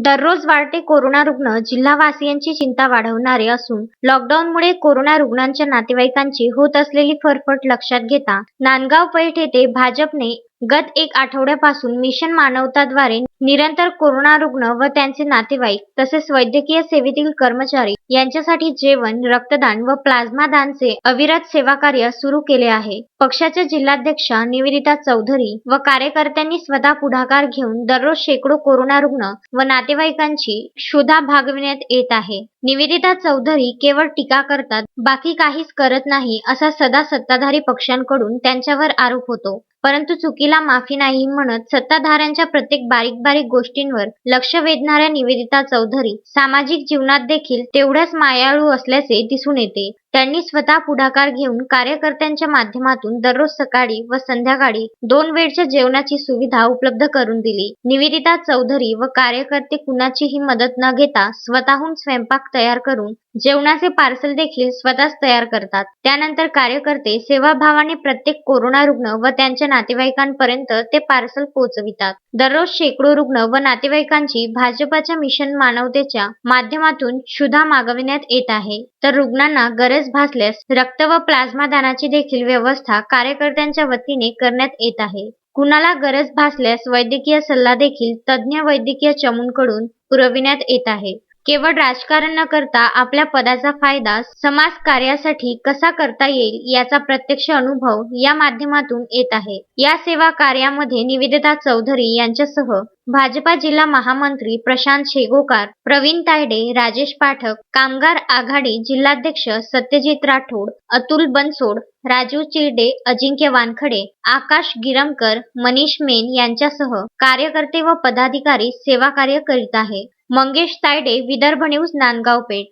दररोज वाढते कोरोना रुग्ण जिल्हावासियांची चिंता वाढवणारे असून लॉकडाऊनमुळे कोरोना रुग्णांच्या नातेवाईकांची होत असलेली फरफट लक्षात घेता नांदगाव पैठ येथे भाजपने गत एक आठवड्यापासून मिशन मानवताद्वारे निरंतर कोरोना रुग्ण व त्यांचे नातेवाईक तसेच वैद्यकीय सेवेतील कर्मचारी यांच्यासाठी जेवण रक्तदान व प्लाझ्मा दानचे अविरत सेवाकार्य सुरू केले आहे. पक्षाच्या जिल्हाध्यक्षा निवेदिता चौधरी व कार्यकर्त्यांनी स्वतः पुढाकार घेऊन दररोज शेकडो कोरोना रुग्ण व नातेवाईकांची शोधा भागविण्यात येत आहे. निवेदिता चौधरी केवळ टीका करतात बाकी काहीच करत नाही असा सदा सत्ताधारी पक्षांकडून त्यांच्यावर आरोप होतो. परंतु चुकीला माफी नाही म्हणत सत्ताधाऱ्यांच्या प्रत्येक बारीक बारीक गोष्टींवर लक्ष वेधणाऱ्या निवेदिता चौधरी सामाजिक जीवनात देखील तेवढ्याच मायाळू असल्याचे दिसून येते. त्यांनी स्वतः पुढाकार घेऊन कार्यकर्त्यांच्या माध्यमातून दररोज सकाळी व संध्याकाळी दोन वेळच्या जेवणाची सुविधा उपलब्ध करून दिली. निवेदिता चौधरी व कार्यकर्ते कुणाचीही मदत न घेता स्वतःहून स्वयंपाक तयार करून जेवणाचे पार्सल देखील स्वतःच तयार करतात. त्यानंतर कार्यकर्ते सेवाभावाने प्रत्येक कोरोना रुग्ण व त्यांच्या नातेवाईकांपर्यंत ते पार्सल पोहोचवितात दररोज शेकडो रुग्ण व नातेवाईकांची भाजपाच्या मिशन मानवतेच्या माध्यमातून क्षुधा मागविण्यात येत आहे. तर रुग्णांना गरज भासल्यास रक्त व प्लाझ्मा दानाची देखील व्यवस्था कार्यकर्त्यांच्या वतीने करण्यात येत आहे. कुणाला गरज भासल्यास वैद्यकीय सल्ला देखील तज्ज्ञ वैद्यकीय चमूंकडून पुरविण्यात येत आहे. केवळ राजकारण न करता आपल्या पदाचा फायदा समाज कार्यासाठी कसा करता येईल याचा प्रत्यक्ष अनुभव या माध्यमातून येत आहे. या सेवा कार्यामध्ये निवेदिता चौधरी यांच्यासह भाजपा जिल्हा महामंत्री प्रशांत शेगोकार प्रवीण तायडे राजेश पाठक कामगार आघाडी जिल्हाध्यक्ष सत्यजित राठोड अतुल बनसोड राजू चिरडे अजिंक्य वानखडे आकाश गिरमकर मनीष मेन यांच्यासह कार्यकर्ते व पदाधिकारी सेवा कार्य करीत आहे. मंगेश तायडे विदर्भ न्यूज नांदगाव पेठ.